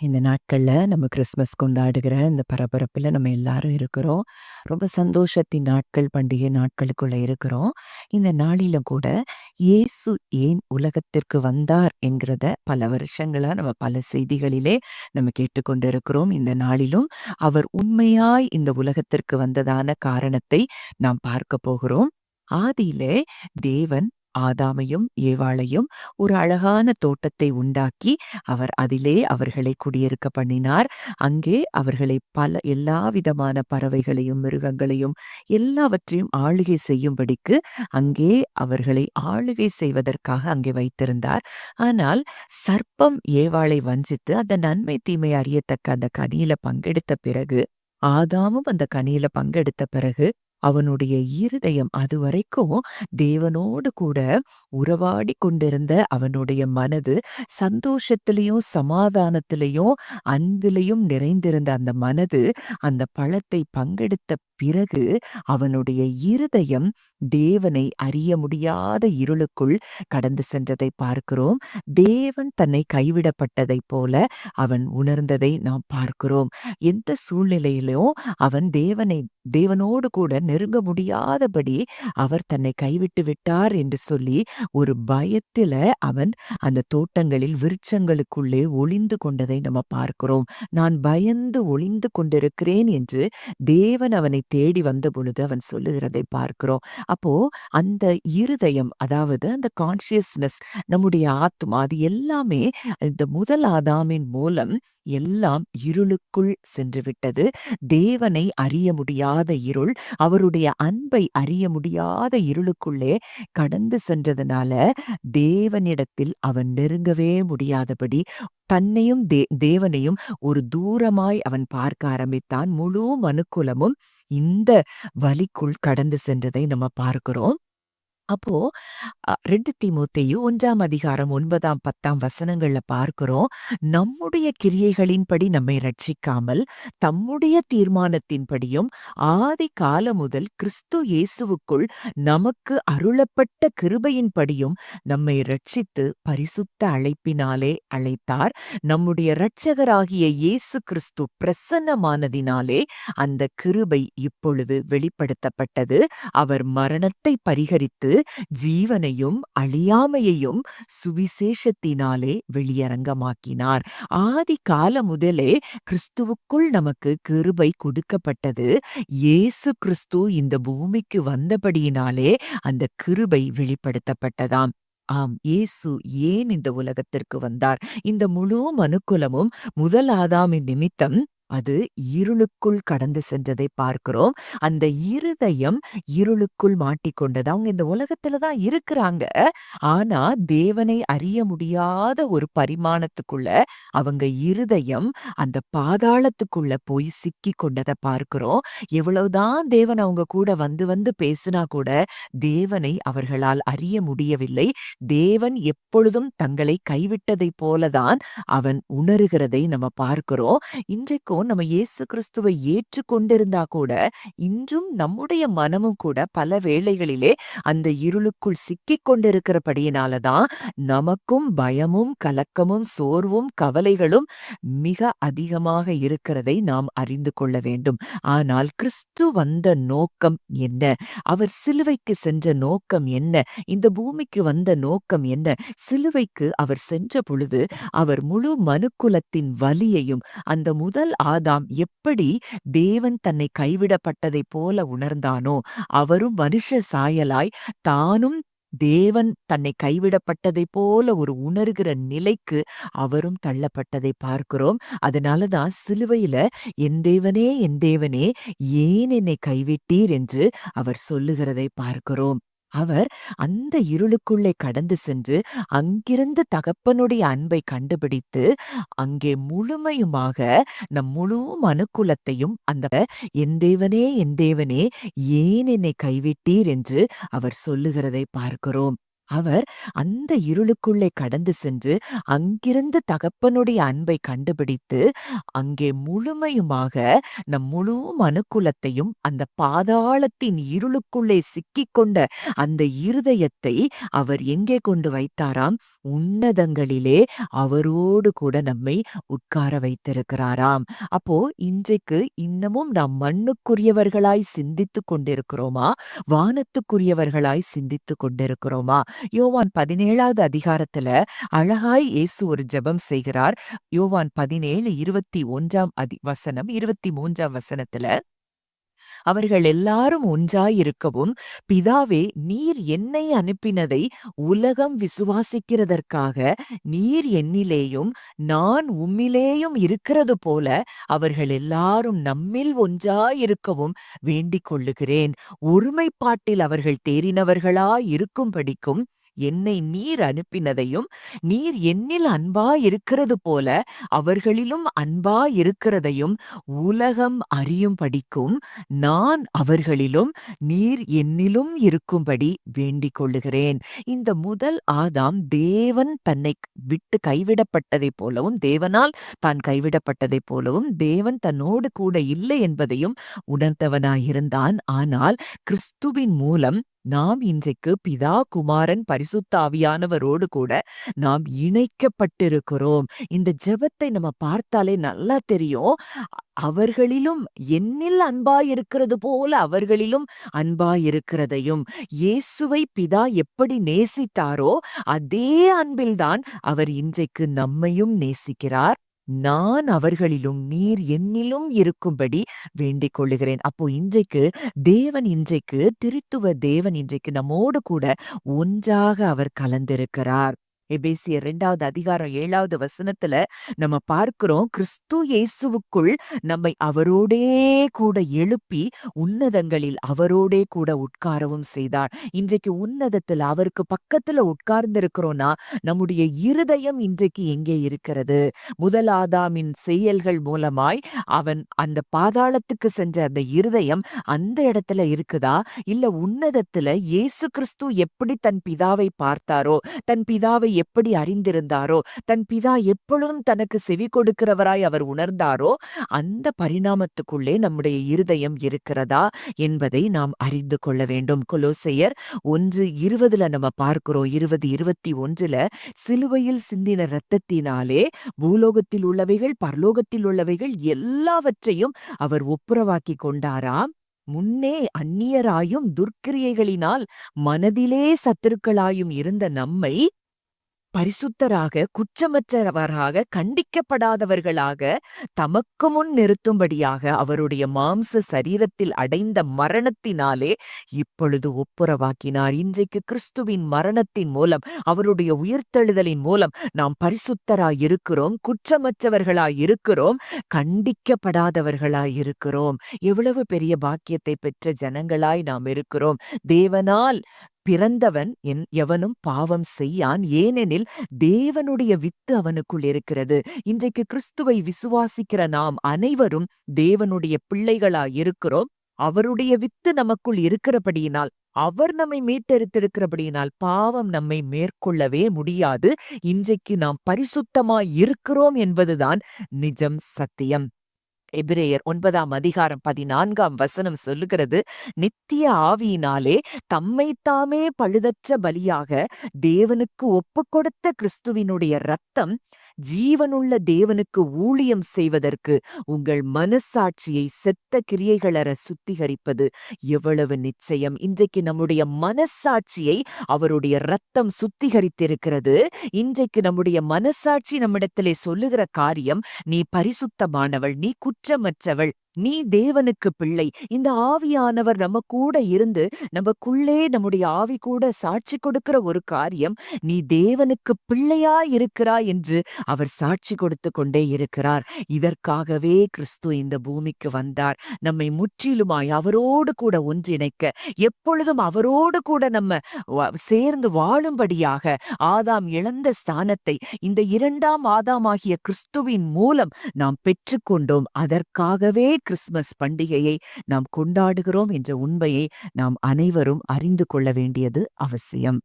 இந்த நாட்கள்ல நம்ம கிறிஸ்மஸ் கொண்டாடுகிற இந்த பரபரப்புல நம்ம எல்லாரும் இருக்கிறோம். ரொம்ப சந்தோஷத்தின் நாட்கள், பண்டிகை நாட்களுக்குள்ள இருக்கிறோம். இந்த நாளிலும் கூட இயேசு ஏன் உலகத்திற்கு வந்தார் என்கிறத பல வருஷங்களா நம்ம பல செய்திகளிலே நம்ம கேட்டுக்கொண்டு இருக்கிறோம். இந்த நாளிலும் அவர் உண்மையாய் இந்த உலகத்திற்கு வந்ததான காரணத்தை நாம் பார்க்க போகிறோம். ஆதியிலே தேவன் ஆதாமையும் ஏவாளையும் ஒரு அழகான தோட்டத்தை உண்டாக்கி அவர் அதிலே அவர்களை குடியிருக்க பண்ணினார். அங்கே அவர்களை பல எல்லா விதமான பறவைகளையும், மிருகங்களையும் எல்லாவற்றையும் ஆளுகை செய்யும்படிக்கு அங்கே அவர்களை ஆளுகை செய்வதற்காக அங்கே வைத்திருந்தார். ஆனால் சர்ப்பம் ஏவாளை வஞ்சித்து அந்த நன்மை தீமை அறியத்தக்க அந்த கனியில பங்கெடுத்த பிறகு ஆதாமும் அந்த கனியில பங்கெடுத்த பிறகு அவனுடைய இருதயம் அதுவரைக்கும் தேவனோடு கூட உறவாடி கொண்டிருந்த அவனுடைய மனது சந்தோஷத்திலையும் சமாதானத்திலையும் அன்பிலையும் நிறைந்திருந்த அந்த மனது அந்த பழத்தை பங்கெடுத்த பிறகு அவனுடைய இருதயம் தேவனை அறிய முடியாத இருளுக்குள் கடந்து சென்றதை பார்க்கிறோம். தேவன் தன்னை கைவிடப்பட்டதைப் போல அவன் உணர்ந்ததை நாம் பார்க்கிறோம். எந்த சூழ்நிலையிலும் அவன் தேவனை தேவனோடு கூட நெருங்க முடியாதபடி அவர் தன்னை கைவிட்டு விட்டார் என்று சொல்லி ஒரு பயத்தில அவன் அந்த தோட்டங்களில் விருட்சங்களுக்குள்ளே ஒளிந்து கொண்டதை நம்ம பார்க்கிறோம். நான் பயந்து ஒளிந்து கொண்டிருக்கிறேன் என்று தேவன் அவனை தேடி வந்த பொழுது அவன் சொல்லுகிறதை பார்க்கிறோம். அப்போ அந்த இருதயம் அதாவது அந்த கான்சியஸ்னஸ் நம்முடைய ஆத்மா அது எல்லாமே இந்த முதல் ஆதாமின் மூலம் எல்லாம் இருளுக்குள் சென்று விட்டது. தேவனை அறிய முடியாத இருள், அவர் அவருடைய அன்பை அறிய முடியாத இருளுக்குள்ளே கடந்து சென்றதுனால தேவனிடத்தில் அவன் நெருங்கவே முடியாதபடி தன்னையும் தே தேவனையும் ஒரு தூரமாய் அவன் பார்க்க ஆரம்பித்தான். முழு மனுக்குலமும் இந்த வலிக்குள் கடந்து சென்றதை நம்ம பார்க்கிறோம். அப்போ ரெண்டு 2 தீமோத்தேயு 1ஆம் அதிகாரம் 9ஆம், 10ஆம் வசனங்கள்ல பார்க்கிறோம். நம்முடைய கிரியைகளின்படி நம்மை ரட்சிக்காமல், தம்முடைய தீர்மானத்தின்படியும் ஆதி காலம் முதல் கிறிஸ்து இயேசுவுக்குள் நமக்கு அருளப்பட்ட கிருபையின்படியும் நம்மை ரட்சித்து பரிசுத்த அழைப்பினாலே அழைத்தார். நம்முடைய இரட்சகராகிய இயேசு கிறிஸ்து பிரசன்னமானதினாலே அந்த கிருபை இப்பொழுது வெளிப்படுத்தப்பட்டது. அவர் மரணத்தை பரிகரித்து ஜீவனையும் அழியாமையையும் சுவிசேஷத்தினாலே வெளியரங்கமாக்கினார். ஆதி காலம் முதலே கிறிஸ்துவுக்குள் நமக்கு கிருபை கொடுக்கப்பட்டது. இயேசு கிறிஸ்து இந்த பூமிக்கு வந்தபடியினாலே அந்த கிருபை வெளிப்படுத்தப்பட்டதாம். ஆம் இயேசு ஏன் இந்த உலகத்திற்கு வந்தார்? இந்த முழு மனுக்குலமும் முதல் ஆதாமின் நிமித்தம் அது இருளுக்குள் கடந்து சென்றதை பார்க்கிறோம். அந்த இருதயம் இருளுக்குள் மாட்டிக்கொண்டது. அவங்க இந்த உலகத்துல தான் இருக்கிறாங்க. ஆனா தேவனை அறிய முடியாத ஒரு பரிமாணத்துக்குள்ள அவங்க இருதயம் அந்த பாதாளத்துக்குள்ள போய் சிக்கிக் கொண்டதை பார்க்கிறோம். எவ்வளவுதான் தேவன் அவங்க கூட வந்து வந்து பேசினா கூட தேவனை அவர்களால் அறிய முடியவில்லை. தேவன் எப்பொழுதும் தங்களை கைவிட்டதைப் போல தான் அவன் உணருகிறதை நம்ம பார்க்கிறோம். இன்றைக்கும் நம்ம இயேசு கிறிஸ்துவை ஏற்றுக்கொண்டிருந்தா கூட இன்றும் நம்முடைய மனமும் கூட பல வேளைகளிலே அந்த இருளுக்குள் சிக்கிக் கொண்டிருக்கிறபடியினால தான் நமக்கும் பயமும், கலக்கமும், சோர்வும், கவலைகளும் மிக அதிகமாக இருக்கிறதை நாம் அறிந்து கொள்ள வேண்டும். ஆனால் கிறிஸ்து வந்த நோக்கம் என்ன? அவர் சிலுவைக்கு சென்ற நோக்கம் என்ன? இந்த பூமிக்கு வந்த நோக்கம் என்ன? சிலுவைக்கு அவர் சென்ற பொழுது அவர் முழு மனுக்குலத்தின் வலியையும் அந்த முதல் ஆதாம் எப்படி தேவன் தன்னை கைவிடப்பட்டதைப் போல உணர்ந்தானோ, அவரும் மனுஷ சாயலாய் தானும் தேவன் தன்னை கைவிடப்பட்டதைப் போல ஒரு உணர்கிற நிலைக்கு அவரும் தள்ளப்பட்டதை பார்க்கிறோம். அதனால தான் சிலுவையில "என் தேவனே, என் தேவனே ஏன் என்னை கைவிட்டீர்?" என்று அவர் சொல்லுகிறதை பார்க்கிறோம். அவர் அந்த இருளுக்குள்ளே கடந்து சென்று அங்கிருந்து தகப்பனுடைய அன்பை கண்டுபிடித்து அங்கே முழுமையுமாக நம் முழு மனுக்குலத்தையும் அந்த "என் தேவனே, என் தேவனே ஏன் என்னை கைவிட்டீர்?" என்று அவர் சொல்லுகிறதை பார்க்கிறோம். அவர் அந்த இருளுக்குள்ளே கடந்து சென்று அங்கிருந்து தகப்பனுடைய அன்பை கண்டுபிடித்து அங்கே முழுமையுமாக நம் முழு மனுக்குலத்தையும் அந்த பாதாளத்தின் இருளுக்குள்ளே சிக்கிக்கொண்ட அந்த இருதயத்தை அவர் எங்கே கொண்டு வைத்தாராம்? உன்னதங்களிலே அவரோடு கூட நம்மை உட்கார வைத்திருக்கிறாராம். அப்போ இன்றைக்கு இன்னமும் நாம் மண்ணுக்குரியவர்களாய் சிந்தித்துக் கொண்டிருக்கிறோமா? வானத்துக்குரியவர்களாய் சிந்தித்துக் கொண்டிருக்கிறோமா? யோவான் பதினேழாவது அதிகாரத்துல அழகாய் இயேசு ஒரு ஜெபம் செய்கிறார். யோவான் பதினேழு இருபத்தி ஒன்றாம் அதி வசனம் இருபத்தி மூன்றாம் வசனத்துல அவர்கள் எல்லாரும் ஒன்றாயிருக்கவும் பிதாவே நீர் என்னை அனுப்பினதை உலகம் விசுவாசிக்கிறதற்காக நீர் என்னிலேயும் நான் உம்மிலேயும் இருக்கிறது போல அவர்கள் எல்லாரும் நம்மில் ஒன்றாயிருக்கவும் வேண்டிக் கொள்ளுகிறேன். ஒருமைப்பாட்டில் அவர்கள் தேறினவர்களாயிருக்கும்படிக்கும் என்னை நீர் அனுப்பினதையும் நீர் என்னில் அன்பா இருக்கிறது போல அவர்களிலும் அன்பா இருக்கிறதையும் உலகம் அறியும்படிக்கும் நான் அவர்களிலும் நீர் என்னிலும் இருக்கும்படி வேண்டிக் கொள்ளுகிறேன். இந்த முதல் ஆதாம் தேவன் தன்னை விட்டு கைவிடப்பட்டதைப் போலவும் தேவனால் தான் கைவிடப்பட்டதைப் போலவும் தேவன் தன்னோடு கூட இல்லை என்பதையும் உணர்ந்தவனாயிருந்தான். ஆனால் கிறிஸ்துவின் மூலம் நாம் இன்றைக்கு பிதா குமாரன் பரிசுத்தாவியானவரோடு கூட நாம் இணைக்கப்பட்டிருக்கிறோம். இந்த ஜெபத்தை நம்ம பார்த்தாலே நல்லா தெரியும். அவர்களிலும் என்னில் அன்பாயிருக்கிறது போல அவர்களிலும் அன்பாயிருக்கிறதையும். இயேசுவை பிதா எப்படி நேசித்தாரோ அதே அன்பில்தான் அவர் இன்றைக்கு நம்மையும் நேசிக்கிறார். நான் அவர்களிலும் நீர் என்னிலும் இருக்கும்படி வேண்டிக் கொள்ளுகிறேன். அப்போ இன்றைக்கு தேவன் இன்றைக்கு திருத்துவ தேவன் இன்றைக்கு நம்மோடு கூட ஒன்றாக அவர் கலந்திருக்கிறார். எபேசிய இரண்டாவது அதிகாரம் ஏழாவது வசனத்துல நம்ம பார்க்கிறோம் கிறிஸ்து இயேசுவுக்குள் நம்மை அவரோடே கூட எழுப்பி உன்னதங்களில் அவரோடே கூட உட்காரவும் செய்தார். இன்றைக்கு உன்னதத்தில் அவருக்கு பக்கத்துல உட்கார்ந்திருக்கிறோம்னா நம்முடைய இருதயம் இன்றைக்கு எங்கே இருக்கிறது? முதல் ஆதாமின் செயல்கள் மூலமாய் அவன் அந்த பாதாளத்துக்கு சென்ற அந்த இருதயம் அந்த இடத்துல இருக்குதா? இல்ல உன்னதத்துல இயேசு கிறிஸ்து எப்படி தன் பிதாவை பார்த்தாரோ தன் பிதாவை எப்படி அறிந்திருந்தாரோ தன் பிதா எப்பொழுதும் தனக்கு செவி கொடுக்கிறவராய் அவர் உணர்ந்தாரோ அந்த பரிணாமத்துக்குள்ளே நம்முடைய இருதயம் இருக்கிறதா என்பதை நாம் அறிந்து கொள்ள வேண்டும். கொலோசையர் ஒன்று இருபதுல நம்ம பார்க்கிறோம். இருபது இருபத்தி ஒன்றுல சிலுவையில் சிந்தின இரத்தத்தினாலே பூலோகத்தில் உள்ளவைகள் பரலோகத்தில் உள்ளவைகள் எல்லாவற்றையும் அவர் ஒப்புரவாக்கி கொண்டாராம். முன்னே அந்நியராயும் துர்க்கிரியைகளினால் மனதிலே சத்துருக்களாயும் இருந்த நம்மை பரிசுத்தராக குற்றமற்றவராக கண்டிக்கப்படாதவர்களாக தமக்கு முன் நிறுத்தும்படியாக அவருடைய மாம்ச சரீரத்தில் அடைந்த மரணத்தினாலே இப்பொழுது ஒப்புரவாக்கினார். இன்றைக்கு கிறிஸ்துவின் மரணத்தின் மூலம் அவருடைய உயிர்த்தெழுதலின் மூலம் நாம் பரிசுத்தராய் இருக்கிறோம் குற்றமற்றவர்களாய் இருக்கிறோம் கண்டிக்கப்படாதவர்களாய் இருக்கிறோம் எவ்வளவு பெரிய பாக்கியத்தை பெற்ற ஜனங்களாய் நாம் இருக்கிறோம். தேவனால் பிறந்தவன் என் எவனும் பாவம் செய்யான். ஏனெனில் தேவனுடைய வித்து அவனுக்குள் இருக்கிறது. இன்றைக்கு கிறிஸ்துவை விசுவாசிக்கிற நாம் அனைவரும் தேவனுடைய பிள்ளைகளா இருக்கிறோம். அவருடைய வித்து நமக்குள் இருக்கிறபடியினால் அவர் நம்மை மீட்டெடுத்திருக்கிறபடியினால் பாவம் நம்மை மேற்கொள்ளவே முடியாது. இன்றைக்கு நாம் பரிசுத்தமாய் இருக்கிறோம் என்பதுதான் நிஜம் சத்தியம். எபிரேயர் ஒன்பதாம் அதிகாரம் பதினான்காம் வசனம் சொல்லுகிறது நித்திய ஆவியினாலே தம்மைத்தாமே பழுதற்ற பலியாக தேவனுக்கு ஒப்பு கொடுத்த கிறிஸ்துவினுடைய ரத்தம் ஜீவனுள்ள தேவனுக்கு ஊழியம் செய்வதற்கு உங்கள் மனசாட்சியை செத்த கிரியைகளற சுத்திகரிப்பது எவ்வளவு நிச்சயம். இன்றைக்கு நம்முடைய மனசாட்சியை அவருடைய ரத்தம் சுத்திகரித்திருக்கிறது. இன்றைக்கு நம்முடைய மனசாட்சி நம்மிடத்திலே சொல்லுகிற காரியம் நீ பரிசுத்தமானவள் நீ குற்றமற்றவள் நீ தேவனுக்கு பிள்ளை. இந்த ஆவியானவர் நம்ம கூட இருந்து நமக்குள்ளே நம்முடைய ஆவி கூட சாட்சி கொடுக்கிற ஒரு காரியம் நீ தேவனுக்கு பிள்ளையா இருக்கிறாய் என்று அவர் சாட்சி கொடுத்து கொண்டே இருக்கிறார். இதற்காகவே கிறிஸ்து இந்த பூமிக்கு வந்தார். நம்மை முற்றிலுமாய் அவரோடு கூட ஒன்றிணைக்க எப்பொழுதும் அவரோடு கூட நம்ம சேர்ந்து வாழும்படியாக ஆதாம் இழந்த ஸ்தானத்தை இந்த இரண்டாம் ஆதாமாகிய கிறிஸ்துவின் மூலம் நாம் பெற்றுக்கொண்டோம். அதற்காகவே கிறிஸ்துமஸ் பண்டிகையை நாம் கொண்டாடுகிறோம் என்ற உண்மையை நாம் அனைவரும் அறிந்து கொள்ள வேண்டியது அவசியம்.